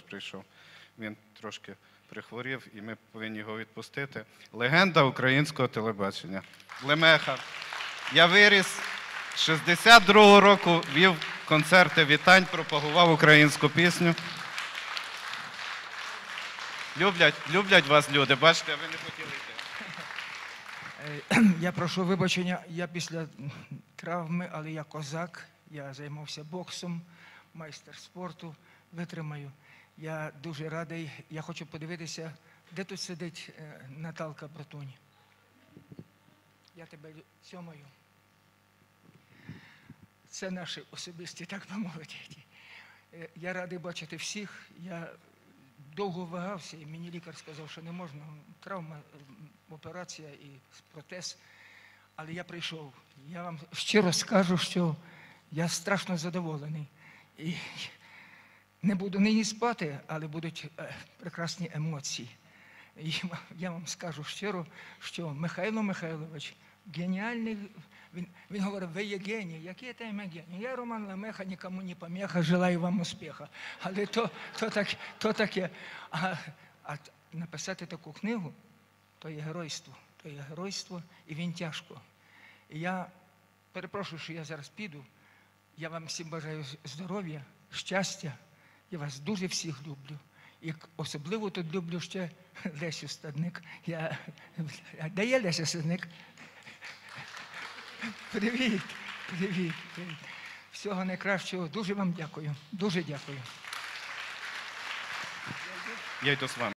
прийшов. Він трошки прихворів, і ми повинні його відпустити. Легенда українського телебачення. Лемеха. Я виріс 62-го року, вів концерти вітань, пропагував українську пісню. Люблять, люблять вас люди, бачите, ви не хотіли йти. Е, Я прошу вибачення, я після травми, але я козак, я займався боксом, майстер спорту, витримаю. Я дуже радий. Я хочу подивитися, де тут сидить е, Наталка Братуні. Я тебе сьомаю. Це наші особисті, так би мовити. Е, Я радий бачити всіх. Я довго вагався, і мені лікар сказав, що не можна. Травма, операція і протез. Але я прийшов. Я вам щиро скажу, що я страшно задоволений. І не буду нині спати, але будуть е, прекрасні емоції. І я вам скажу щиро, що Михайло Михайлович геніальний. Він, він говорив, ви є геній. Який там геній? Я Роман Лемеха, нікому не помеха, желаю вам успіху. Але то, то, так, то таке. А, а написати таку книгу, то є геройство. То є геройство, і він тяжко. І я перепрошую, що я зараз піду. Я вам всім бажаю здоров'я, щастя. Я вас дуже всіх люблю. І особливо тут люблю ще Лесю Стадник. Я... Де є Леся Стадник? Привіт, привіт, привіт. Всього найкращого. Дуже вам дякую. Дуже дякую. Я йду з вами.